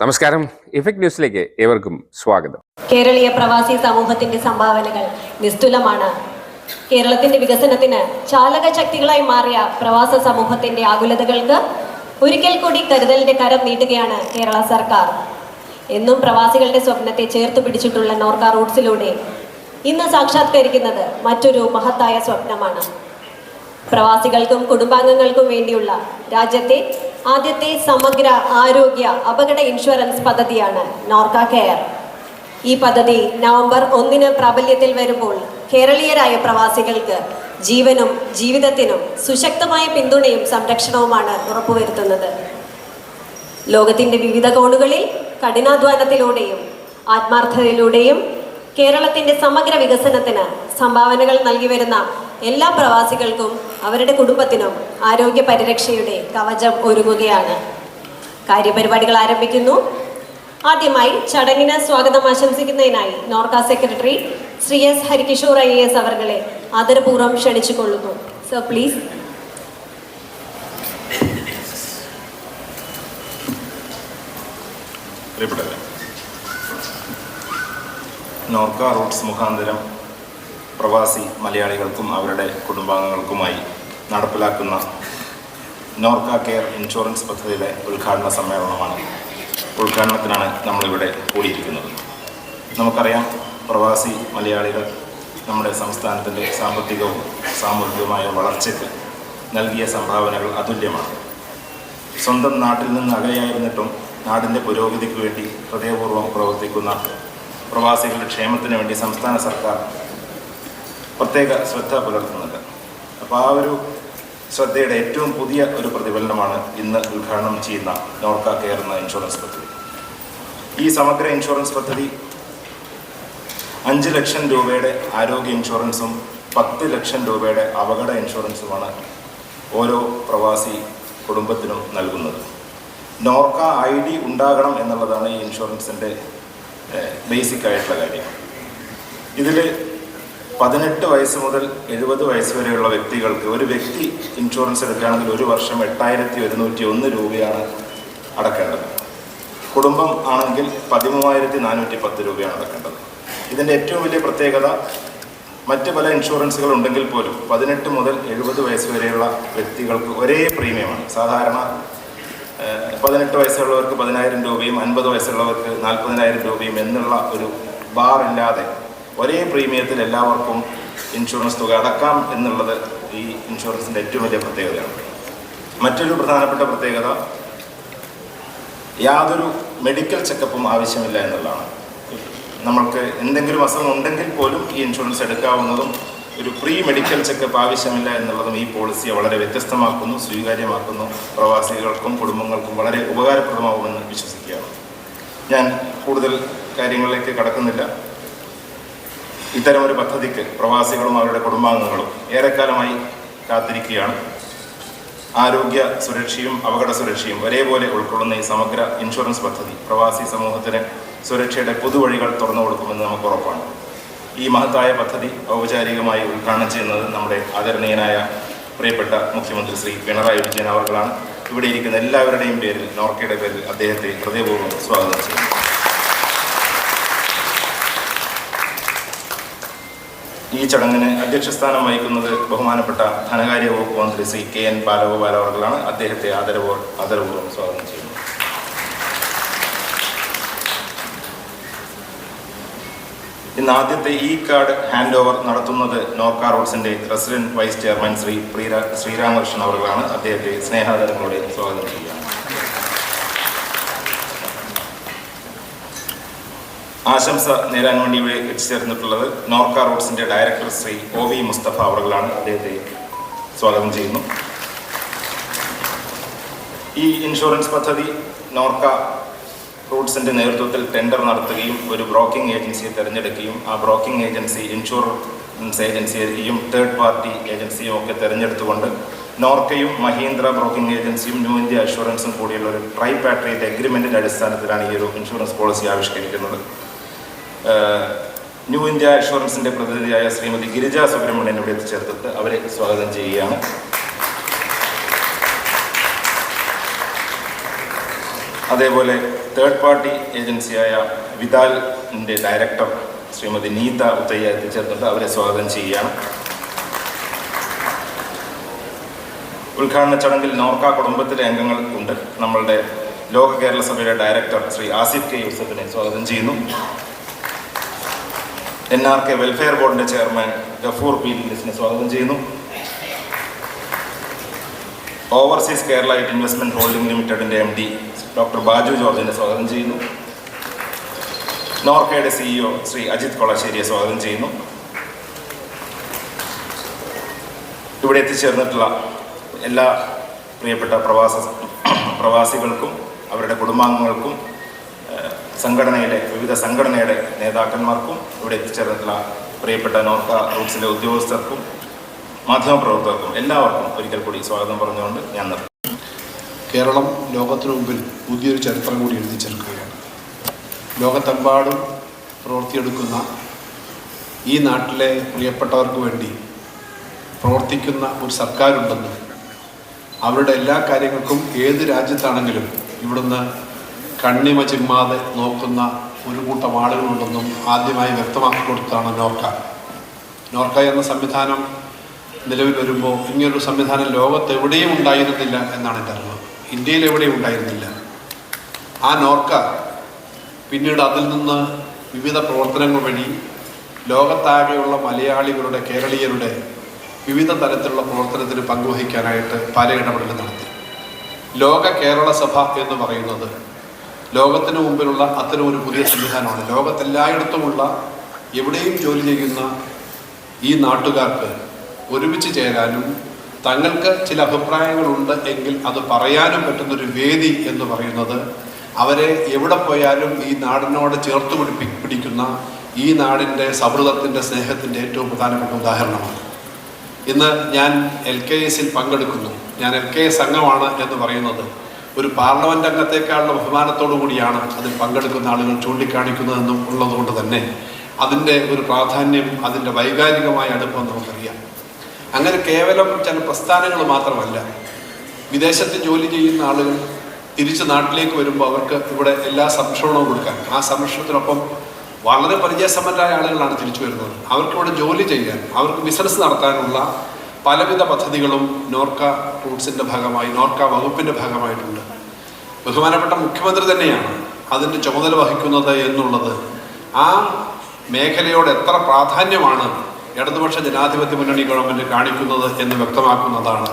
നമസ്കാരം. ഇഫക്ട് ന്യൂസിലേക്ക് ഏവർക്കും സ്വാഗതം. കേരളീയ പ്രവാസി സമൂഹത്തിന്റെ സംഭാവനകൾ നിസ്തുലമാണ്. കേരളത്തിന്റെ വികസനത്തിന് ചാലക ശക്തികളായി മാറിയ പ്രവാസ സമൂഹത്തിന്റെ ആകുലതകൾക്ക് ഒരിക്കൽ കൂടി കരുതലിന്റെ കരം നീട്ടുകയാണ് കേരള സർക്കാർ. എന്നും പ്രവാസികളുടെ സ്വപ്നത്തെ ചേർത്ത് പിടിച്ചിട്ടുള്ള നോർക്ക റൂട്ട്സിലൂടെ ഇന്ന് സാക്ഷാത്കരിക്കുന്നത് മറ്റൊരു മഹത്തായ സ്വപ്നമാണ്. പ്രവാസികൾക്കും കുടുംബാംഗങ്ങൾക്കും വേണ്ടിയുള്ള രാജ്യത്തെ ആദ്യത്തെ സമഗ്ര ആരോഗ്യ അപകട ഇൻഷുറൻസ് പദ്ധതിയാണ് നോർക്ക കെയർ. ഈ പദ്ധതി നവംബർ ഒന്നിന് പ്രാബല്യത്തിൽ വരുമ്പോൾ കേരളീയരായ പ്രവാസികൾക്ക് ജീവനും ജീവിതത്തിനും സുശക്തമായ പിന്തുണയും സംരക്ഷണവുമാണ് ഉറപ്പുവരുത്തുന്നത്. ലോകത്തിന്റെ വിവിധ കോണുകളിൽ കഠിനാധ്വാനത്തിലൂടെയും ആത്മാർത്ഥതയിലൂടെയും കേരളത്തിന്റെ സമഗ്ര വികസനത്തിന് സംഭാവനകൾ നൽകി വരുന്ന എല്ലാ പ്രവാസികൾക്കും അവരുടെ കുടുംബത്തിനും ആരോഗ്യ പരിരക്ഷയുടെ കവചം ഒരുങ്ങുകയാണ്. കാര്യപരിപാടികൾ ആരംഭിക്കുന്നു. ആദ്യമായി ചടങ്ങിന് സ്വാഗതം ആശംസിക്കുന്നതിനായി Norka secretary Shri S Harikishore I S അവർകളെ ആദരപൂർവം ക്ഷണിച്ചുകൊള്ളുന്നു. Sir please. നോർക്ക റൂട്ട്സ് മുഖാന്തരം പ്രവാസി മലയാളികൾക്കും അവരുടെ കുടുംബാംഗങ്ങൾക്കുമായി നടപ്പിലാക്കുന്ന നോർക്ക കെയർ ഇൻഷുറൻസ് പദ്ധതിയുടെ ഉദ്ഘാടന സമ്മേളനമാണ്. ഉദ്ഘാടനത്തിനാണ് നമ്മളിവിടെ കൂടിയിരിക്കുന്നത്. നമുക്കറിയാം പ്രവാസി മലയാളികൾ നമ്മുടെ സംസ്ഥാനത്തിന്റെ സാമ്പത്തികവും സാമൂഹികവുമായ വളർച്ചയ്ക്ക് നൽകിയ സംഭാവനകൾ അതുല്യമാണ്. സ്വന്തം നാട്ടിൽ നിന്ന് അകലെയായിരുന്നിട്ടും നാടിന്റെ പുരോഗതിക്ക് വേണ്ടി ഹൃദയപൂർവം പ്രവർത്തിക്കുന്ന പ്രവാസികളുടെ ക്ഷേമത്തിന് വേണ്ടി സംസ്ഥാന സർക്കാർ പ്രത്യേക ശ്രദ്ധ പുലർത്തുന്നുണ്ട്. അപ്പോൾ ആ ഒരു ശ്രദ്ധയുടെ ഏറ്റവും പുതിയ ഒരു പ്രതിഫലനമാണ് ഇന്ന് ഉദ്ഘാടനം ചെയ്യുന്ന നോർക്ക കെയർ എന്ന ഇൻഷുറൻസ് പദ്ധതി. ഈ സമഗ്ര ഇൻഷുറൻസ് പദ്ധതി അഞ്ച് ലക്ഷം രൂപയുടെ ആരോഗ്യ ഇൻഷുറൻസും പത്ത് ലക്ഷം രൂപയുടെ അപകട ഇൻഷുറൻസുമാണ് ഓരോ പ്രവാസി കുടുംബത്തിനും നൽകുന്നത്. നോർക്ക ഐ ഡി ഉണ്ടാകണം എന്നുള്ളതാണ് ഈ ഇൻഷുറൻസിന്റെ ബേസിക് ആയിട്ടുള്ള കാര്യം. ഇതിൽ പതിനെട്ട് വയസ്സ് മുതൽ എഴുപത് വയസ്സ് വരെയുള്ള വ്യക്തികൾക്ക് ഒരു വ്യക്തി ഇൻഷുറൻസ് എടുക്കുകയാണെങ്കിൽ ഒരു വർഷം എട്ടായിരത്തി ഒരുന്നൂറ്റി ഒന്ന് രൂപയാണ് അടക്കേണ്ടത്. കുടുംബം ആണെങ്കിൽ പതിമൂവായിരത്തി നാനൂറ്റി പത്ത് രൂപയാണ് അടക്കേണ്ടത്. ഇതിന്റെ ഏറ്റവും വലിയ പ്രത്യേകത മറ്റ് പല ഇൻഷുറൻസുകൾ ഉണ്ടെങ്കിൽ പോലും പതിനെട്ട് മുതൽ എഴുപത് വയസ്സ് വരെയുള്ള വ്യക്തികൾക്ക് ഒരേ പ്രീമിയമാണ്. സാധാരണ പതിനെട്ട് വയസ്സുള്ളവർക്ക് പതിനായിരം രൂപയും അൻപത് വയസ്സുള്ളവർക്ക് നാൽപ്പതിനായിരം രൂപയും എന്നുള്ള ഒരു ബാർ ഇല്ലാതെ ഒരേ പ്രീമിയത്തിൽ എല്ലാവർക്കും ഇൻഷുറൻസ് തുക അടക്കാം എന്നുള്ളത് ഈ ഇൻഷുറൻസിന്റെ ഏറ്റവും വലിയ പ്രത്യേകതയാണ്. മറ്റൊരു പ്രധാനപ്പെട്ട പ്രത്യേകത യാതൊരു മെഡിക്കൽ ചെക്കപ്പും ആവശ്യമില്ല എന്നുള്ളതാണ്. നമ്മൾക്ക് എന്തെങ്കിലും അസുഖം ഉണ്ടെങ്കിൽ പോലും ഈ ഇൻഷുറൻസ് എടുക്കാവുന്നതും ഒരു പ്രീ മെഡിക്കൽ ചെക്കപ്പ് ആവശ്യമില്ല എന്നുള്ളതും ഈ പോളിസിയെ വളരെ വ്യത്യസ്തമാക്കുന്നു സ്വീകാര്യമാക്കുന്നു. പ്രവാസികൾക്കും കുടുംബങ്ങൾക്കും വളരെ ഉപകാരപ്രദമാകുമെന്ന് വിശ്വസിക്കുകയാണ്. ഞാൻ കൂടുതൽ കാര്യങ്ങളിലേക്ക് കടക്കുന്നില്ല. ഇത്തരമൊരു പദ്ധതിക്ക് പ്രവാസികളും അവരുടെ കുടുംബാംഗങ്ങളും ഏറെക്കാലമായി കാത്തിരിക്കുകയാണ്. ആരോഗ്യ സുരക്ഷയും അപകട സുരക്ഷയും ഒരേപോലെ ഉൾക്കൊള്ളുന്ന ഈ സമഗ്ര ഇൻഷുറൻസ് പദ്ധതി പ്രവാസി സമൂഹത്തിന് സുരക്ഷയുടെ പുതുവഴികൾ തുറന്നു കൊടുക്കുമെന്ന് നമുക്ക് ഉറപ്പാണ്. ഈ മഹത്തായ പദ്ധതി ഔപചാരികമായി ഉദ്ഘാടനം ചെയ്യുന്നത് നമ്മുടെ ആദരണീയനായ പ്രിയപ്പെട്ട മുഖ്യമന്ത്രി ശ്രീ പിണറായി വിജയൻ അവർകളാണ് ഇവിടെ ഇരിക്കുന്ന എല്ലാവരുടെയും പേരിൽ നോർക്കയുടെ പേരിൽ അദ്ദേഹത്തെ ഹൃദയപൂർവം സ്വാഗതം ചെയ്യുന്നു. ഈ ചടങ്ങിന് അധ്യക്ഷസ്ഥാനം വഹിക്കുന്നത് ബഹുമാനപ്പെട്ട ധനകാര്യ വകുപ്പ് മന്ത്രി ശ്രീ കെ എൻ ബാലഗോപാൽ അവർകളാണ് അദ്ദേഹത്തെ ആദരവോ ആദരപൂർവം സ്വാഗതം ചെയ്യുന്നു. ഇന്ന് ആദ്യത്തെ ഇ കാർഡ് ഹാൻഡ് ഓവർ നടത്തുന്നത് Norka റോഡ്സിന്റെ president vice chairman Shri Sreeramakrishnan അവർകളാണ് അദ്ദേഹത്തെ സ്നേഹാദരങ്ങളോടെ സ്വാഗതം ചെയ്യുകയാണ് ആശംസ നേരാൻ വേണ്ടി ഇവിടെ എത്തിച്ചേർന്നിട്ടുള്ളത് Norka റോഡ്സിന്റെ director Shri O V Musthafa അവർകളാണ് അദ്ദേഹത്തെ സ്വാഗതം ചെയ്യുന്നു. ഈ ഇൻഷുറൻസ് പദ്ധതി നോർക്ക റൂട്ട്സിന്റെ നേതൃത്വത്തിൽ ടെൻഡർ നടത്തുകയും ഒരു ബ്രോക്കിംഗ് ഏജൻസിയെ തിരഞ്ഞെടുക്കുകയും ആ ബ്രോക്കിംഗ് ഏജൻസി ഇൻഷുറൻസ് ഏജൻസിയെയും തേർഡ് പാർട്ടി ഏജൻസിയും ഒക്കെ തിരഞ്ഞെടുത്തുകൊണ്ട് നോർക്കയും മഹീന്ദ്ര ബ്രോക്കിംഗ് ഏജൻസിയും ന്യൂ ഇന്ത്യ അഷുറൻസും കൂടിയുള്ള ഒരു ട്രൈ പാട്രിയറ്റ് അഗ്രിമെന്റിന്റെ അടിസ്ഥാനത്തിലാണ് ഈ ഒരു ഇൻഷുറൻസ് പോളിസി ആവിഷ്കരിക്കുന്നത്. ന്യൂ ഇന്ത്യ ഇൻഷുറൻസിന്റെ പ്രതിനിധിയായ ശ്രീമതി ഗിരിജ സുബ്രഹ്മണ്യൻ ഇവിടെ എത്തിച്ചേർത്തിട്ട് അവരെ സ്വാഗതം ചെയ്യുകയാണ്. അതേപോലെ തേർഡ് പാർട്ടി ഏജൻസിയായ വിതാലിന്റെ ഡയറക്ടർ ശ്രീമതി നീത ഉത്തയ്യ എത്തിച്ചേർന്നിട്ട് അവരെ സ്വാഗതം ചെയ്യുകയാണ്. ഉദ്ഘാടന ചടങ്ങിൽ നോർക്ക കുടുംബത്തിലെ അംഗങ്ങൾ ഉണ്ട്. നമ്മളുടെ ലോക കേരള സഭയുടെ ഡയറക്ടർ ശ്രീ ആസിഫ് കെ യൂസഫിനെ സ്വാഗതം ചെയ്യുന്നു. എൻ ആർ കെ വെൽഫെയർ ബോർഡിന്റെ ചെയർമാൻ ഗഫൂർ പി ലിസിനെ സ്വാഗതം ചെയ്യുന്നു. ഓവർസീസ് കേരള ഇൻവെസ്റ്റ്മെന്റ് ഹോൾഡിംഗ് ലിമിറ്റഡിന്റെ എം ഡി ഡോക്ടർ ബാജു ജോർജിനെ സ്വാഗതം ചെയ്യുന്നു. നോർക്കയുടെ സിഇഒ ശ്രീ അജിത് കൊളശ്ശേരിയെ സ്വാഗതം ചെയ്യുന്നു. ഇവിടെ എത്തിച്ചേർന്നിട്ടുള്ള എല്ലാ പ്രിയപ്പെട്ട പ്രവാസ പ്രവാസികൾക്കും അവരുടെ കുടുംബാംഗങ്ങൾക്കും സംഘടനയിലെ വിവിധ സംഘടനയുടെ നേതാക്കന്മാർക്കും ഇവിടെ എത്തിച്ചേർന്നിട്ടുള്ള പ്രിയപ്പെട്ട നോർക്ക റൂട്ട്സിലെ ഉദ്യോഗസ്ഥർക്കും മാധ്യമപ്രവർത്തകർക്കും എല്ലാവർക്കും ഒരിക്കൽ കൂടി സ്വാഗതം പറഞ്ഞുകൊണ്ട് ഞാൻ നിർത്തും കേരളം ലോകത്തിനു മുമ്പിൽ പുതിയൊരു ചരിത്രം കൂടി എഴുതി ചേർക്കുകയാണ്. ലോകത്തെമ്പാടും പ്രവർത്തിയെടുക്കുന്ന ഈ നാട്ടിലെ പ്രിയപ്പെട്ടവർക്ക് വേണ്ടി പ്രവർത്തിക്കുന്ന ഒരു സർക്കാരുണ്ടെന്നും അവരുടെ എല്ലാ കാര്യങ്ങൾക്കും ഏത് രാജ്യത്താണെങ്കിലും ഇവിടുന്ന് കണ്ണിമ ചിമ്മാതെ നോക്കുന്ന ഒരു കൂട്ടം ആളുകളുണ്ടെന്നും ആദ്യമായി വ്യക്തമാക്കി കൊടുത്താണ് നോർക്ക. നോർക്ക എന്ന സംവിധാനം നിലവിൽ വരുമ്പോൾ ഇങ്ങനൊരു സംവിധാനം ലോകത്ത് എവിടെയും ഉണ്ടായിരുന്നില്ല എന്നാണ് എന്റെ അറിവ്. ഇന്ത്യയിൽ എവിടെയും ഉണ്ടായിരുന്നില്ല. ആ നോർക്ക പിന്നീട് അതിൽ നിന്ന് വിവിധ പ്രവർത്തനങ്ങൾ വഴി ലോകത്താകെയുള്ള മലയാളികളുടെ കേരളീയരുടെ വിവിധ തരത്തിലുള്ള പ്രവർത്തനത്തിന് പങ്കുവഹിക്കാനായിട്ട് പല ഇടപെടലും നടത്തി. ലോക കേരള സഭ എന്ന് പറയുന്നത് ലോകത്തിന് മുമ്പിലുള്ള അത്തരം ഒരു പുതിയ സംവിധാനമാണ്. ലോകത്തെല്ലായിടത്തുമുള്ള എവിടെയും ജോലി ചെയ്യുന്ന ഈ നാട്ടുകാർക്ക് ഒരുമിച്ച് ചേരാനും തങ്ങൾക്ക് ചില അഭിപ്രായങ്ങളുണ്ട് എങ്കിൽ അത് പറയാനും പറ്റുന്നൊരു വേദി എന്ന് പറയുന്നത് അവരെ എവിടെ പോയാലും ഈ നാടിനോട് ചേർത്ത് പിടിപ്പി പിടിക്കുന്ന ഈ നാടിന്റെ സൗഹൃദത്തിന്റെ സ്നേഹത്തിന്റെ ഏറ്റവും പ്രധാനപ്പെട്ട ഉദാഹരണമാണ്. ഇന്ന് ഞാൻ എൽ കെ എസിൽ പങ്കെടുക്കുന്നു. ഞാൻ എൽ കെ എസ് അംഗമാണ് എന്ന് പറയുന്നത്. ഒരു പാർലമെന്റ് അംഗത്തെക്കാളുള്ള ബഹുമാനത്തോടു കൂടിയാണ് അതിൽ പങ്കെടുക്കുന്ന ആളുകൾ ചൂണ്ടിക്കാണിക്കുന്നതെന്നും ഉള്ളതുകൊണ്ട് തന്നെ അതിന്റെ ഒരു പ്രാധാന്യം അതിന്റെ വൈകാരികമായ അടുപ്പം നമുക്കറിയാം. അങ്ങനെ കേവലം ചില പ്രസ്ഥാനങ്ങൾ മാത്രമല്ല വിദേശത്ത് ജോലി ചെയ്യുന്ന ആളുകൾ തിരിച്ച് നാട്ടിലേക്ക് വരുമ്പോൾ അവർക്ക് ഇവിടെ എല്ലാ സംരക്ഷണവും കൊടുക്കാൻ ആ സംരക്ഷണത്തിനൊപ്പം വളരെ പരിചയസമ്പന്നരായ ആളുകളാണ് തിരിച്ചു വരുന്നത്. അവർക്ക് ഇവിടെ ജോലി ചെയ്യാൻ അവർക്ക് ബിസിനസ് നടത്താനുള്ള പലവിധ പദ്ധതികളും നോർക്ക റൂട്ട്സിന്റെ ഭാഗമായി നോർക്ക വകുപ്പിന്റെ ഭാഗമായിട്ടുണ്ട്. ബഹുമാനപ്പെട്ട മുഖ്യമന്ത്രി തന്നെയാണ് അതിന്റെ ചുമതല വഹിക്കുന്നത് എന്നുള്ളത്. ആ മേഖലയോട് എത്ര പ്രാധാന്യമാണ് ഇടതുപക്ഷ ജനാധിപത്യ മുന്നണി ഗവൺമെന്റ് കാണിക്കുന്നത് എന്ന് വ്യക്തമാക്കുന്നതാണ്.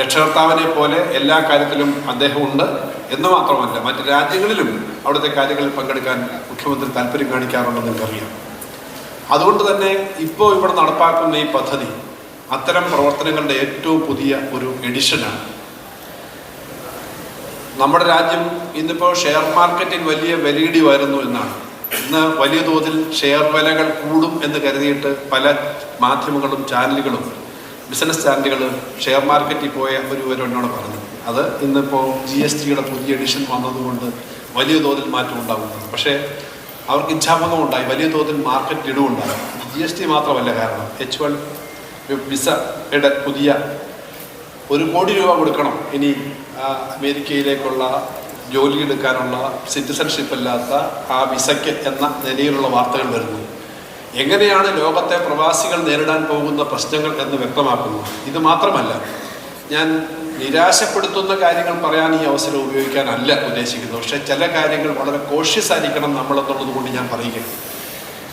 രക്ഷകർത്താവിനെ പോലെ എല്ലാ കാര്യത്തിലും അദ്ദേഹമുണ്ട് എന്ന് മാത്രമല്ല മറ്റ് രാജ്യങ്ങളിലും അവിടുത്തെ കാര്യങ്ങളിൽ പങ്കെടുക്കാൻ മുഖ്യമന്ത്രി താല്പര്യം കാണിക്കാറുണ്ടെന്ന് എനിക്കറിയാം. അതുകൊണ്ട് തന്നെ ഇപ്പോൾ ഇവിടെ നടപ്പാക്കുന്ന ഈ പദ്ധതി അത്തരം പ്രവർത്തനങ്ങളുടെ ഏറ്റവും പുതിയ ഒരു എഡിഷനാണ് നമ്മുടെ രാജ്യം ഇന്നിപ്പോൾ ഷെയർ മാർക്കറ്റിൽ വലിയ വിലയിടിവായിരുന്നു എന്നാണ്. ഇന്ന് വലിയ തോതിൽ ഷെയർ വിലകൾ കൂടും എന്ന് കരുതിയിട്ട് പല മാധ്യമങ്ങളും ചാനലുകളും ബിസിനസ് ചാനലുകൾ ഷെയർ മാർക്കറ്റിൽ പോയ ഒരു എന്നോട് പറഞ്ഞു. അത് ഇന്നിപ്പോൾ ജി എസ് ടിയുടെ പുതിയ എഡിഷൻ വന്നതുകൊണ്ട് വലിയ തോതിൽ മാറ്റം ഉണ്ടാകുന്നു പക്ഷേ അവർക്ക് ഇച്ഛാഭംഗം ഉണ്ടായി. വലിയ തോതിൽ മാർക്കറ്റ് ഇടിവുണ്ടായി. ജി എസ് ടി മാത്രമല്ല കാരണം എച്ച് വൺ വിസയുടെ പുതിയ ഒരു കോടി രൂപ കൊടുക്കണം. ഇനി അമേരിക്കയിലേക്കുള്ള ജോലി എടുക്കാനുള്ള സിറ്റിസൺഷിപ്പ് അല്ലാത്ത ആ വിസയ്ക്ക് എന്ന നിലയിലുള്ള വാർത്തകൾ വരുന്നു. എങ്ങനെയാണ് ലോകത്തെ പ്രവാസികൾ നേരിടാൻ പോകുന്ന പ്രശ്നങ്ങൾ എന്ന് വ്യക്തമാക്കുന്നു. ഇത് മാത്രമല്ല ഞാൻ നിരാശപ്പെടുത്തുന്ന കാര്യങ്ങൾ പറയാൻ ഈ അവസരം ഉപയോഗിക്കാനല്ല ഉദ്ദേശിക്കുന്നത്. പക്ഷേ ചില കാര്യങ്ങൾ വളരെ കോഷ്യസ് ആയിരിക്കണം നമ്മളെന്നുള്ളത് കൊണ്ട് ഞാൻ പറയുകയാണ്.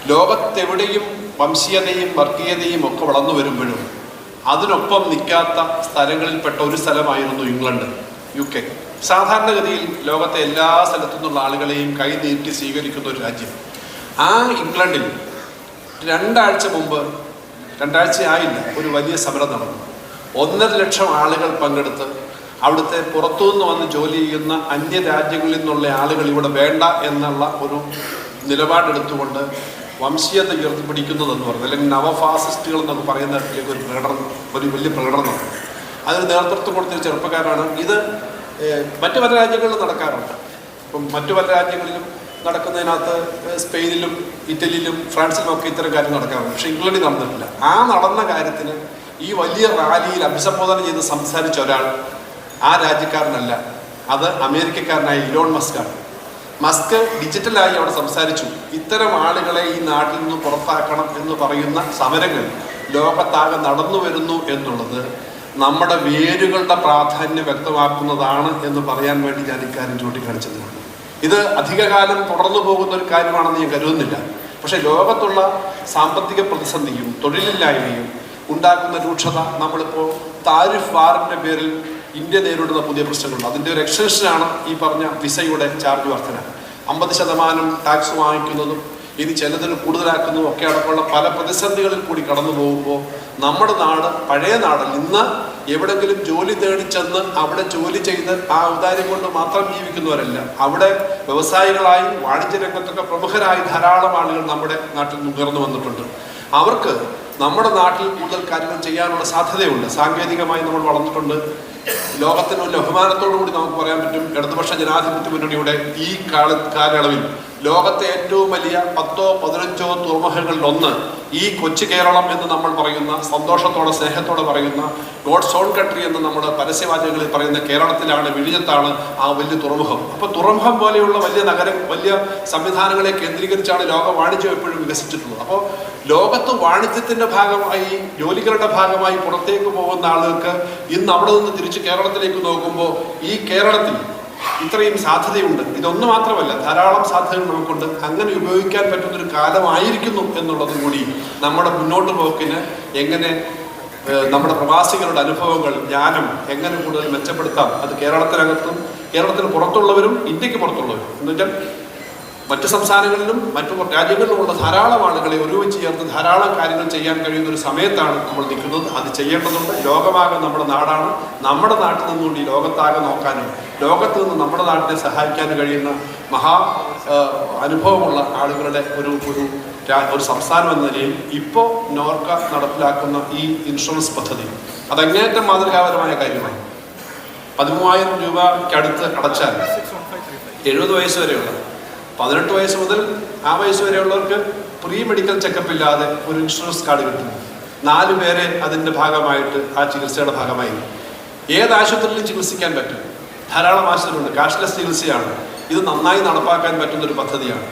ലോകത്തെവിടെയും വംശീയതയും വർഗീയതയും ഒക്കെ വളർന്നു വരുമ്പോഴും അതിനൊപ്പം നിൽക്കാത്ത സ്ഥലങ്ങളിൽപ്പെട്ട ഒരു സ്ഥലമായിരുന്നു ഇംഗ്ലണ്ട് യു കെ സാധാരണഗതിയിൽ ലോകത്തെ എല്ലാ സ്ഥലത്തു നിന്നുള്ള ആളുകളെയും കൈനീട്ടി സ്വീകരിക്കുന്ന ഒരു രാജ്യം. ആ ഇംഗ്ലണ്ടിൽ രണ്ടാഴ്ച മുമ്പ് രണ്ടാഴ്ച ആയില്ല ഒരു വലിയ സമരം നടന്നു. ഒന്നര ലക്ഷം ആളുകൾ പങ്കെടുത്ത് അവിടുത്തെ പുറത്തുനിന്ന് വന്ന് ജോലി ചെയ്യുന്ന അന്യ രാജ്യങ്ങളിൽ നിന്നുള്ള ആളുകൾ ഇവിടെ വേണ്ട എന്നുള്ള ഒരു നിലപാടെടുത്തുകൊണ്ട് വംശീയത ഉയർത്തിപ്പിടിക്കുന്നതെന്ന് പറഞ്ഞു അല്ലെങ്കിൽ നവഫാസിസ്റ്റുകൾ എന്നൊക്കെ പറയുന്ന ഒരു പ്രകടനം ഒരു വലിയ പ്രകടനം അതിന് നേതൃത്വം കൊടുത്ത ചെറുപ്പക്കാരാണ്. ഇത് മറ്റു പല രാജ്യങ്ങളിലും നടക്കാറുണ്ട്. ഇപ്പം മറ്റു പല രാജ്യങ്ങളിലും നടക്കുന്നതിനകത്ത് സ്പെയിനിലും ഇറ്റലിയിലും ഫ്രാൻസിലും ഒക്കെ ഇത്തരം കാര്യം നടക്കാറുണ്ട്. പക്ഷേ ഇംഗ്ലണ്ടിൽ നടന്നിട്ടില്ല. ആ നടന്ന കാര്യത്തിന് ഈ വലിയ റാലിയിൽ അഭിസംബോധന ചെയ്ത് സംസാരിച്ച ഒരാൾ ആ രാജ്യക്കാരനല്ല. അത് അമേരിക്കക്കാരനായ ഇലോൺ മസ്കാണ്. മസ്ക് ഡിജിറ്റലായി അവിടെ സംസാരിച്ചു. ഇത്തരം ആളുകളെ ഈ നാട്ടിൽ നിന്ന് പുറത്താക്കണം എന്ന് പറയുന്ന സമരങ്ങൾ ലോകത്താകെ നടന്നു വരുന്നു എന്നുള്ളത് നമ്മുടെ വേരുകളുടെ പ്രാധാന്യം വ്യക്തമാക്കുന്നതാണ് എന്ന് പറയാൻ വേണ്ടി ഞാൻ ഇക്കാര്യം ചൂണ്ടിക്കാണിച്ചതാണ് ഇത് അധികകാലം തുടർന്നു പോകുന്ന ഒരു കാര്യമാണെന്ന് ഞാൻ കരുതുന്നില്ല. പക്ഷേ ലോകത്തുള്ള സാമ്പത്തിക പ്രതിസന്ധിയും തൊഴിലില്ലായ്മയും ഉണ്ടാക്കുന്ന രൂക്ഷത നമ്മളിപ്പോൾ താരിഫ് വാറിന്റെ പേരിൽ ഇന്ത്യ നേരിടുന്ന പുതിയ പ്രശ്നങ്ങളുണ്ട്. അതിന്റെ ഒരു എക്സ്റ്റൻഷനാണ് ഈ പറഞ്ഞ വിസയുടെ ചാർജ് വർധന. അമ്പത് ശതമാനം ടാക്സ് വാങ്ങിക്കുന്നതും ഇനി ചിലതിന് കൂടുതലാക്കുന്നതും ഒക്കെ അടക്കമുള്ള പല പ്രതിസന്ധികളിൽ കൂടി കടന്നു പോകുമ്പോൾ നമ്മുടെ നാട് പഴയ നാടല്ല ഇന്ന് എവിടെങ്കിലും ജോലി തേടി ചെന്ന് അവിടെ ജോലി ചെയ്ത് ആ ഔദാര്യം കൊണ്ട് മാത്രം ജീവിക്കുന്നവരല്ല. അവിടെ വ്യവസായികളായി വാണിജ്യ രംഗത്തൊക്കെ പ്രമുഖരായി ധാരാളം ആളുകൾ നമ്മുടെ നാട്ടിൽ ഉയർന്നു വന്നിട്ടുണ്ട്. അവർക്ക് നമ്മുടെ നാട്ടിൽ കൂടുതൽ കാര്യങ്ങൾ ചെയ്യാനുള്ള സാധ്യതയുണ്ട്. സാങ്കേതികമായി നമ്മൾ വളർന്നിട്ടുണ്ട്. ലോകത്തിന് അഭിമാനത്തോടു കൂടി നമുക്ക് പറയാൻ പറ്റും ഇടതുപക്ഷ ജനാധിപത്യ മുന്നണിയുടെ ഈ കാല കാലയളവിൽ ലോകത്തെ ഏറ്റവും വലിയ പത്തോ പതിനഞ്ചോ തുറമുഖങ്ങളിൽ ഒന്ന് ഈ കൊച്ചു കേരളം എന്ന് നമ്മൾ പറയുന്ന സന്തോഷത്തോടെ സ്നേഹത്തോടെ പറയുന്ന ഗോഡ്സ് ഓൺ കൺട്രി എന്ന് നമ്മൾ പരസ്യവാചകങ്ങളിൽ പറയുന്ന കേരളത്തിലാണ് വിഴിഞ്ഞത്താണ് ആ വലിയ തുറമുഖം. അപ്പോൾ തുറമുഖം പോലെയുള്ള വലിയ നഗരം വലിയ സംവിധാനങ്ങളെ കേന്ദ്രീകരിച്ചാണ് ലോക വാണിജ്യം എപ്പോഴും വികസിച്ചിട്ടുള്ളത്. അപ്പോൾ ലോകത്ത് വാണിജ്യത്തിന്റെ ഭാഗമായി ജോലികളുടെ ഭാഗമായി പുറത്തേക്ക് പോകുന്ന ആളുകൾക്ക് ഇന്ന് അവിടെ നിന്ന് തിരിച്ച് കേരളത്തിലേക്ക് നോക്കുമ്പോൾ ഈ കേരളത്തിൽ ഇത്രയും സാധ്യതയുണ്ട്. ഇതൊന്നു മാത്രമല്ല ധാരാളം സാധ്യതകൾ നമുക്കുണ്ട്. അങ്ങനെ ഉപയോഗിക്കാൻ പറ്റുന്നൊരു കാലമായിരിക്കുന്നു എന്നുള്ളതും കൂടി നമ്മുടെ മുന്നോട്ട് പോക്കിന് എങ്ങനെ നമ്മുടെ പ്രവാസികളുടെ അനുഭവങ്ങൾ ജ്ഞാനം എങ്ങനെ കൂടുതൽ മെച്ചപ്പെടുത്താം? അത് കേരളത്തിനകത്തും കേരളത്തിന് പുറത്തുള്ളവരും ഇന്ത്യയ്ക്ക് പുറത്തുള്ളവരും. എന്ന് വെച്ചാൽ മറ്റു സംസ്ഥാനങ്ങളിലും മറ്റു രാജ്യങ്ങളിലുമുള്ള ധാരാളം ആളുകളെ ഒരുമിച്ച് ചേർത്ത് ധാരാളം കാര്യങ്ങൾ ചെയ്യാൻ കഴിയുന്ന ഒരു സമയത്താണ് നമ്മൾ നിൽക്കുന്നത്. അത് ചെയ്യേണ്ടതുണ്ട്. ലോകമാകെ നമ്മുടെ നാടാണ്. നമ്മുടെ നാട്ടിൽ നിന്നുകൊണ്ട് ഈ ലോകത്താകെ നോക്കാനും ലോകത്ത് നിന്ന് നമ്മുടെ നാട്ടിനെ സഹായിക്കാൻ കഴിയുന്ന മഹാ അനുഭവമുള്ള ആളുകളുടെ ഒരു ഒരു ഒരു സംസ്ഥാനം എന്ന നിലയിൽ ഇപ്പോൾ നോർക്ക നടപ്പിലാക്കുന്ന ഈ ഇൻഷുറൻസ് പദ്ധതി. അത് അങ്ങേയറ്റം മാതൃകാപരമായ കാര്യമാണ്. പതിമൂവായിരം രൂപയ്ക്കടുത്ത് അടച്ചാൽ എഴുപത് വയസ്സ് വരെയുള്ള പതിനെട്ട് വയസ്സ് മുതൽ ആ വയസ്സ് വരെയുള്ളവർക്ക് പ്രീ മെഡിക്കൽ ചെക്കപ്പ് ഇല്ലാതെ ഒരു ഇൻഷുറൻസ് കാർഡ് കിട്ടും. നാല് പേരെ അതിന്റെ ഭാഗമായിട്ട് ആ ചികിത്സയുടെ ഭാഗമായി. ഏത് ആശുപത്രിയിലും ചികിത്സിക്കാൻ പറ്റും? ധാരാളം ആശുപത്രിയുണ്ട് കാഷ്ലെസ് ചികിത്സയാണ്. ഇത് നന്നായി നടപ്പാക്കാൻ പറ്റുന്ന ഒരു പദ്ധതിയാണ്.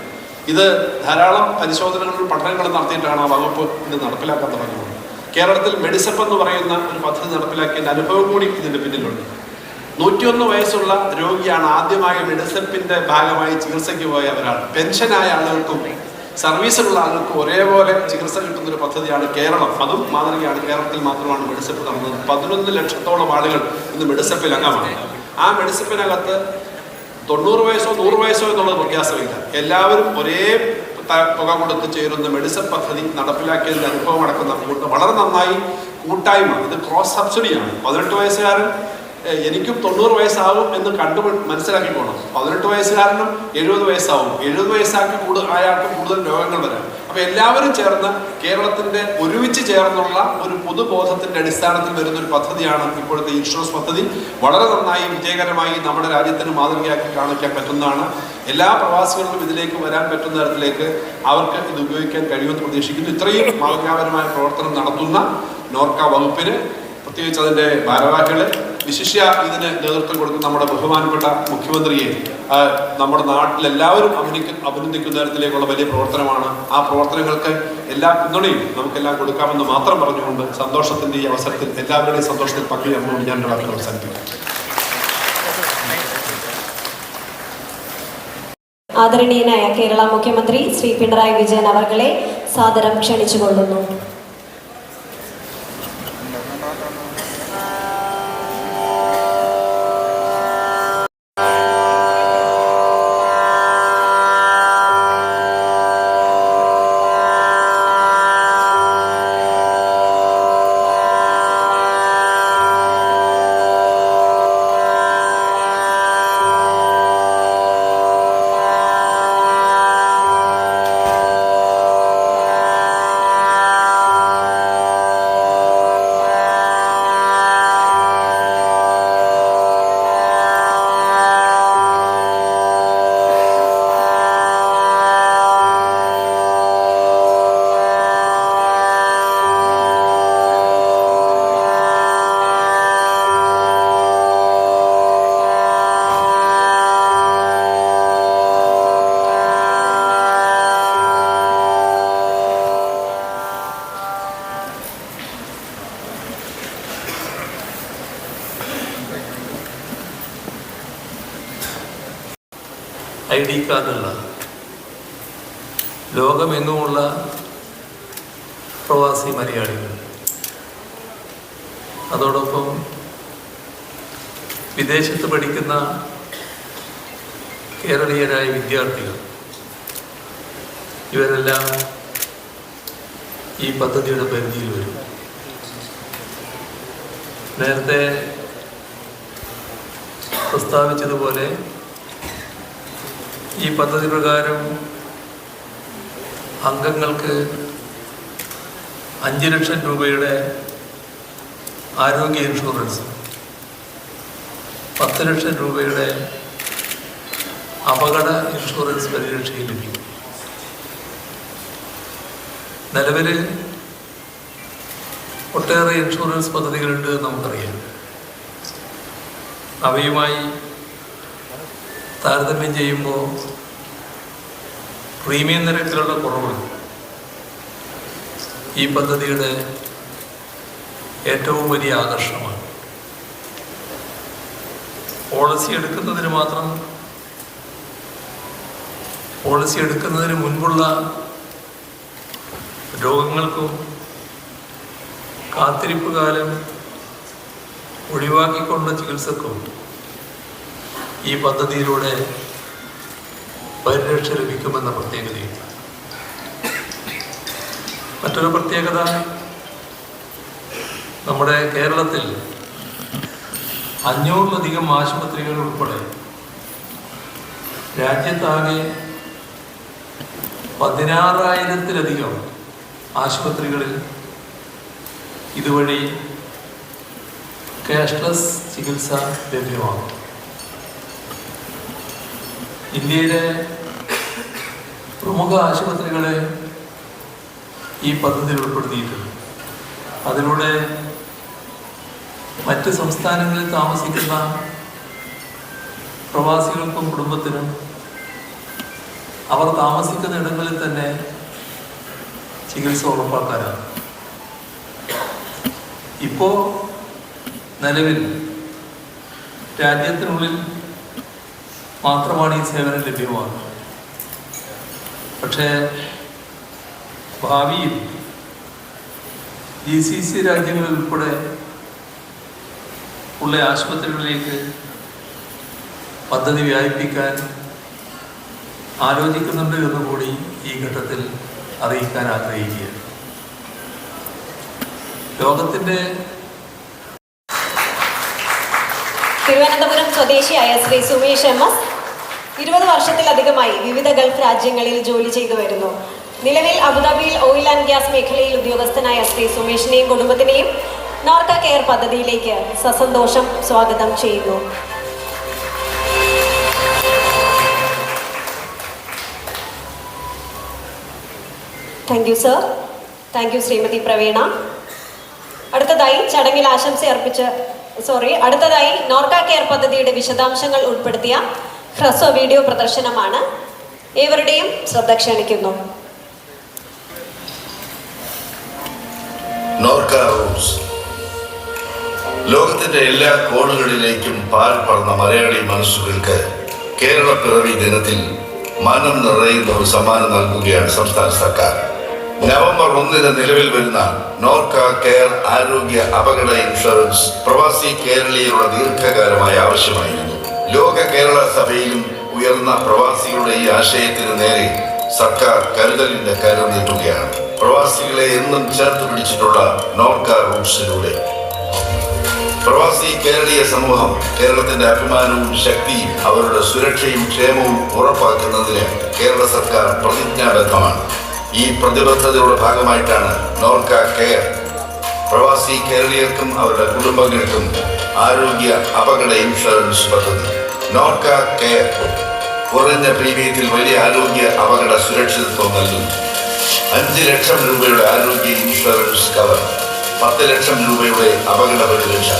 ഇത് ധാരാളം പരിശോധനകളും പഠനങ്ങളും നടത്തിയിട്ടാണ് ആ വകുപ്പ് ഇത് നടപ്പിലാക്കാൻ തുടങ്ങുന്നത്. കേരളത്തിൽ മെഡിസപ്പ് എന്ന് പറയുന്ന ഒരു പദ്ധതി നടപ്പിലാക്കിയതിന്റെ അനുഭവം കൂടി ഇതിന്റെ പിന്നിലുണ്ട്. നൂറ്റിയൊന്ന് വയസ്സുള്ള രോഗിയാണ് ആദ്യമായി മെഡിസപ്പിന്റെ ഭാഗമായി ചികിത്സയ്ക്ക് പോയ ഒരാൾ. പെൻഷനായ ആളുകൾക്കും സർവീസിലുള്ള ആളുകൾക്കും ഒരേപോലെ ചികിത്സ കിട്ടുന്ന ഒരു പദ്ധതിയാണ് കേരളം. അതും മാതൃകയാണ്. കേരളത്തിൽ മാത്രമാണ് മെഡിസപ്പ് നടന്നത്. പതിനൊന്ന് ലക്ഷത്തോളം ആളുകൾ ഇന്ന് മെഡിസപ്പിൽ അംഗമാണ് ആ മെഡിസപ്പിനകത്ത് തൊണ്ണൂറ് വയസ്സോ നൂറ് വയസ്സോ എന്നുള്ളത് വ്യത്യാസമില്ല. എല്ലാവരും ഒരേ തുക കൊടുത്ത് ചേരുന്ന മെഡിസൺ പദ്ധതി നടപ്പിലാക്കിയതിന്റെ അനുഭവം അടക്കുന്ന കൂട്ട് വളരെ നന്നായി കൂട്ടായ്മ. ഇത് ക്രോസ് സബ്സിഡിയാണ്. പതിനെട്ട് വയസ്സുകാരൻ എനിക്കും തൊണ്ണൂറ് വയസ്സാവും എന്ന് കണ്ടു മനസ്സിലാക്കി പോകണം പതിനെട്ട് വയസ്സുകാരനും എഴുപത് വയസ്സാവും. എഴുപത് വയസ്സാക്കി കൂടുതൽ അയാൾക്ക് കൂടുതൽ രോഗങ്ങൾ വരാം. അപ്പൊ എല്ലാവരും ചേർന്ന് കേരളത്തിന്റെ ഒരുമിച്ച് ചേർന്നുള്ള ഒരു പൊതുബോധത്തിന്റെ അടിസ്ഥാനത്തിൽ വരുന്ന ഒരു പദ്ധതിയാണ് ഇപ്പോഴത്തെ ഇൻഷുറൻസ് പദ്ധതി. വളരെ നന്നായി വിജയകരമായി നമ്മുടെ രാജ്യത്തിന് മാതൃകയാക്കി കാണിക്കാൻ പറ്റുന്നതാണ്. എല്ലാ പ്രവാസികളിലും ഇതിലേക്ക് വരാൻ പറ്റുന്ന തരത്തിലേക്ക് അവർക്ക് ഇത് ഉപയോഗിക്കാൻ കഴിയുമെന്ന് പ്രതീക്ഷിക്കുന്നു. ഇത്രയും മാതൃകാപരമായ പ്രവർത്തനം നടത്തുന്ന നോർക്ക വകുപ്പിന് പ്രത്യേകിച്ച് അതിന്റെ ഭാരവാഹികളെ വിശിഷ്യ ഇതിന് നേതൃത്വം കൊടുക്കുന്ന നമ്മുടെ ബഹുമാനപ്പെട്ട മുഖ്യമന്ത്രിയെ നമ്മുടെ നാട്ടിൽ എല്ലാവരും അഭിനയിക്ക അഭിനന്ദിക്കുന്ന തരത്തിലേക്കുള്ള വലിയ പ്രവർത്തനമാണ്. ആ പ്രവർത്തനങ്ങൾക്ക് എല്ലാ പിന്തുണയും നമുക്കെല്ലാം കൊടുക്കാമെന്ന് മാത്രം പറഞ്ഞുകൊണ്ട് സന്തോഷത്തിന്റെ ഈ അവസരത്തിൽ എല്ലാവരുടെയും സന്തോഷത്തിൽ പങ്കുചേർന്നുകൊണ്ട് ഞാൻ എന്റെ അവസാനിപ്പിക്കും ആദരണീയനായ കേരള മുഖ്യമന്ത്രി ശ്രീ പിണറായി വിജയൻ അവർകളെ സാദരം ക്ഷണിച്ചുകൊള്ളുന്നു. ഡി കാർഡുള്ള ലോകമെങ്ങുമുള്ള പ്രവാസി മലയാളികൾ. അതോടൊപ്പം വിദേശത്ത് പഠിക്കുന്ന കേരളീയരായ വിദ്യാർത്ഥികൾ ഇവരെല്ലാം ഈ പദ്ധതിയുടെ പരിധിയിൽ വരും. നേരത്തെ പ്രസ്താവിച്ചതുപോലെ ഈ പദ്ധതി പ്രകാരം അംഗങ്ങൾക്ക് അഞ്ച് ലക്ഷം രൂപയുടെ ആരോഗ്യ ഇൻഷുറൻസ് പത്ത് ലക്ഷം രൂപയുടെ അപകട ഇൻഷുറൻസ് പരിരക്ഷയും ലഭിക്കും. നിലവിൽ ഒട്ടേറെ ഇൻഷുറൻസ് പദ്ധതികളുണ്ട് നമുക്കറിയാം. അവയുമായി താരതമ്യം ചെയ്യുമ്പോൾ പ്രീമിയം നിരക്കിലുള്ള കുറവ് ഈ പദ്ധതിയുടെ ഏറ്റവും വലിയ ആകർഷണമാണ്. പോളിസി എടുക്കുന്നതിന് മാത്രം പോളിസി എടുക്കുന്നതിന് മുൻപുള്ള രോഗങ്ങൾക്കും കാത്തിരിപ്പ് കാലം ഒഴിവാക്കിക്കൊണ്ട ചികിത്സക്കും ഈ പദ്ധതിയിലൂടെ പരിരക്ഷ ലഭിക്കുമെന്ന പ്രത്യേകതയുണ്ട്. മറ്റൊരു പ്രത്യേകത നമ്മുടെ കേരളത്തിൽ അഞ്ഞൂറിലധികം ആശുപത്രികൾ ഉൾപ്പെടെ രാജ്യത്താകെ പതിനാറായിരത്തിലധികം ആശുപത്രികളിൽ ഇതുവഴി ക്യാഷ്ലെസ് ചികിത്സ ലഭ്യമാകും. ഇന്ത്യയിലെ പ്രമുഖ ആശുപത്രികളെ ഈ പദ്ധതിയിൽ ഉൾപ്പെടുത്തിയിട്ടുണ്ട്. അതിലൂടെ മറ്റ് സംസ്ഥാനങ്ങളിൽ താമസിക്കുന്ന പ്രവാസികൾക്കും കുടുംബത്തിനും അവർ താമസിക്കുന്ന ഇടങ്ങളിൽ തന്നെ ചികിത്സ ഉറപ്പാക്കാനാണ്. ഇപ്പോൾ നിലവിൽ രാജ്യത്തിനുള്ളിൽ മാത്രമാണ് ഈ സേവനം ലഭ്യമാകുന്നത്. പക്ഷേ ഭാവിയിൽ ജി സി സി രാജ്യങ്ങളിൽ ഉൾപ്പെടെ ഉള്ള ആശുപത്രികളിലേക്ക് പദ്ധതി വ്യാപിപ്പിക്കാൻ ആലോചിക്കുന്നുണ്ട് എന്നുകൂടി ഈ ഘട്ടത്തിൽ അറിയിക്കാൻ ആഗ്രഹിക്കുകയാണ്. ലോകത്തിന്റെ തിരുവനന്തപുരം സ്വദേശിയായ ശ്രീ സുമേഷ് എം എസ് ഇരുപത് വർഷത്തിലധികമായി വിവിധ ഗൾഫ് രാജ്യങ്ങളിൽ ജോലി ചെയ്തു വരുന്നു. നിലവിൽ അബുദാബിയിൽ ഓയിൽ ആൻഡ് ഗ്യാസ് മേഖലയിൽ ഉദ്യോഗസ്ഥനായ ശ്രീ സുമേഷിനെയും കുടുംബത്തിനെയും നോർക്ക കെയർ പദ്ധതിയിലേക്ക് സസന്തോഷം സ്വാഗതം ചെയ്യുന്നു. Thank you sir thank you Shrimati Praveena. അടുത്തതായി ചടങ്ങിൽ ആശംസ അർപ്പിച്ച് സോറി അടുത്തതായി നോർക്ക കെയർ പദ്ധതിയുടെ വിശദാംശങ്ങൾ ഉൾപ്പെടുത്തിയ ഹ്രസ്വ വീഡിയോ പ്രദർശനമാണ്. ഏവരുടെയും ശ്രദ്ധ ക്ഷണിക്കുന്നു. ലോകത്തിന്റെ എല്ലാ കോണുകളിലേക്കും പാൽ പറന്ന മലയാളി മനസ്സുകൾക്ക് കേരള പിറവി ദിനത്തിൽ മനം നിറയുന്ന ഒരു സമ്മാനം നൽകുകയാണ് സംസ്ഥാന സർക്കാർ. നവംബർ ഒന്നിന് നിലവിൽ വരുന്ന നോർക്ക കെയർ ആരോഗ്യ അപകട ഇൻഷുറൻസ് പ്രവാസി കേരളീയരുടെ ദീർഘകാലമായ ആവശ്യമായിരുന്നു. ലോക കേരള സഭയിലും ഉയർന്ന പ്രവാസികളുടെ ഈ ആശയത്തിന് നേരെ സർക്കാർ കരുതലിന്റെ കരം നീട്ടുകയാണ്. പ്രവാസികളെ എന്നും ചേർത്ത് പിടിച്ചിട്ടുള്ള നോർക്ക റൂട്ട്സിലൂടെ. പ്രവാസി കേരളീയ സമൂഹം കേരളത്തിന്റെ അഭിമാനവും ശക്തിയും അവരുടെ സുരക്ഷയും ക്ഷേമവും ഉറപ്പാക്കുന്നതിന് കേരള സർക്കാർ പ്രതിജ്ഞാബദ്ധമാണ്. ഈ പ്രതിബദ്ധതയുടെ ഭാഗമായിട്ടാണ് നോർക്ക കെയർ. പ്രവാസി കേരളീയർക്കും അവരുടെ കുടുംബങ്ങൾക്കും ആരോഗ്യ അപകട ഇൻഷുറൻസ് പദ്ധതി. നോർക്ക കെയർ കുറഞ്ഞ പ്രീമിയത്തിൽ വലിയ ആരോഗ്യ അപകട സുരക്ഷിതത്വം നൽകുന്നു. അഞ്ച് ലക്ഷം രൂപയുടെ ആരോഗ്യ ഇൻഷുറൻസ് കവർ പത്ത് ലക്ഷം രൂപയുടെ അപകട പരിരക്ഷ.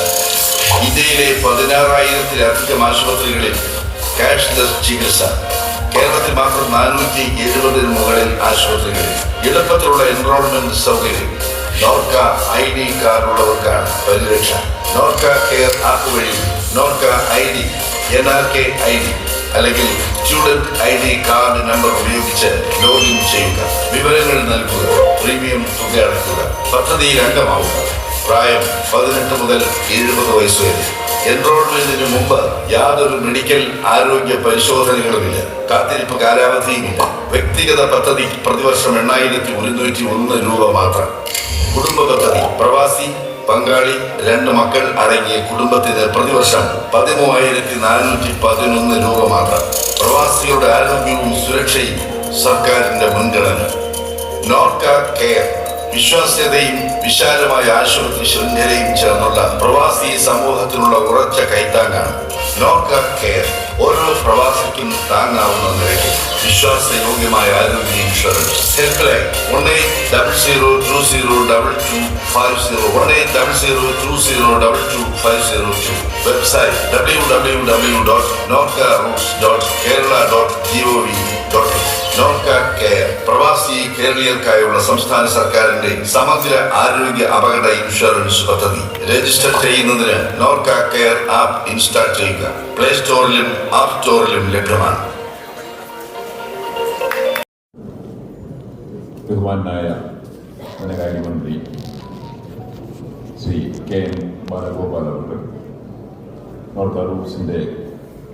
ഇന്ത്യയിലെ പതിനാറായിരത്തിലധികം ആശുപത്രികളിൽ ക്യാഷ്ലെസ് ചികിത്സ. കേരളത്തിൽ മാത്രം നാനൂറ്റി എഴുപതിന് മുകളിൽ ആശുപത്രികൾ എളുപ്പത്തിലുള്ള എൻറോൾമെന്റ് സൗകര്യം. നോർക്ക ഐ ഡി കാർഡ് ഉള്ളവർക്കാണ് പരിരക്ഷ. നോർക്ക കെയർ ആപ്പ് വഴി NORKA I D N R K I D അല്ലെങ്കിൽ student I D card number ഉപയോഗിച്ച് ലോഗിൻ ചെയ്യുക. വിവരങ്ങൾ നൽകുക. പ്രീമിയം തുക അടയ്ക്കുക. പദ്ധതിയിൽ അംഗമാവുക പ്രായം പതിനെട്ട് മുതൽ എഴുപത് വയസ്സ് വരെ. എൻറോൾമെന്റിന് മുമ്പ് യാതൊരു മെഡിക്കൽ ആരോഗ്യ പരിശോധനകളുമില്ല. കാത്തിരിപ്പ് കാലാവധിയുമില്ല. വ്യക്തിഗത പദ്ധതി പ്രതിവർഷം എണ്ണായിരത്തി ഒരുന്നൂറ്റി ഒന്ന് രൂപ മാത്രം. കുടുംബ പദ്ധതി പ്രവാസി പങ്കാളി രണ്ട് മക്കൾ അടങ്ങിയ കുടുംബത്തിന് പ്രതിവർഷം പതിമൂവായിരത്തി നാനൂറ്റി പതിനൊന്ന് രൂപ മാത്രം. പ്രവാസികളുടെ ആരോഗ്യവും സുരക്ഷയും സർക്കാരിന്റെ മുൻഗണന. നോർക്ക കെയർ. വിശ്വാസ്യതയും വിശാലമായ ആശുപത്രി ശൃംഖലയും ചേർന്നുള്ള പ്രവാസി സമൂഹത്തിനുള്ള ഉറച്ച കൈത്താങ്ങാണ് നോക്കർ കെയർ. ഓരോ പ്രവാസിക്കും താങ്ങാവുന്ന നിരക്കിൽ വിശ്വാസയോഗ്യമായ ആരോഗ്യ insurance. Help eight double zero two zero double two five zero eight double zero two zero double two five zero two website W W W dot NORKA roots dot Kerala dot G O V dot NORKA care പ്രവാസി കേരളീയർക്കായുള്ള സംസ്ഥാന സർക്കാരിന്റെ സമഗ്ര ആരോഗ്യ അപകട insurance പദ്ധതി. Register ചെയ്യുന്നതിന് Norka care app install ചെയ്യുക. പ്ലേ സ്റ്റോറിലും ആപ്പ് സ്റ്റോറിലും ലഭ്യമാണ്. ബഹുമാനായ ധനകാര്യമന്ത്രി ശ്രീ കെ എൻ ബാലഗോപാൽ അവർ NORKA റൂട്ട്സിന്റെ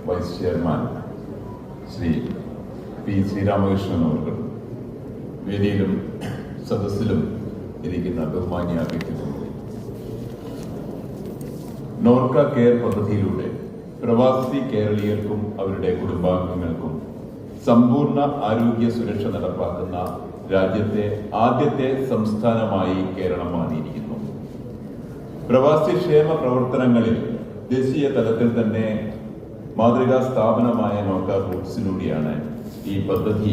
vice chairman Shri P Sreeramakrishnan അവർ വേദിയിലും സദസ്സിലും ഇരിക്കുന്ന ബഹുമാന്യ വ്യക്തിത്വങ്ങൾ നോർക്ക കെയർ പദ്ധതിയിലൂടെ പ്രവാസി കേരളീയർക്കും അവരുടെ കുടുംബാംഗങ്ങൾക്കും സമ്പൂർണ ആരോഗ്യ സുരക്ഷ നടപ്പാക്കുന്ന രാജ്യത്തെ ആദ്യത്തെ സംസ്ഥാനമായി കേരളം മാറിയിരിക്കുന്നു. പ്രവാസി ക്ഷേമ പ്രവർത്തനങ്ങളിൽ ദേശീയ തലത്തിൽ തന്നെ മാതൃകാ സ്ഥാപനമായ നോക്ക ഗ്രൂപ്പ്സിലൂടെയാണ് ഈ പദ്ധതി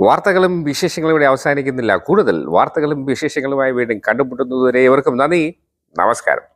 വാർത്തകളും വിശേഷങ്ങളും ഇവിടെ അവസാനിക്കുന്നില്ല. കൂടുതൽ വാർത്തകളും വിശേഷങ്ങളുമായി വീണ്ടും കണ്ടുമുട്ടുന്നതുവരെ ഇവർക്കും നന്ദി. നമസ്കാരം.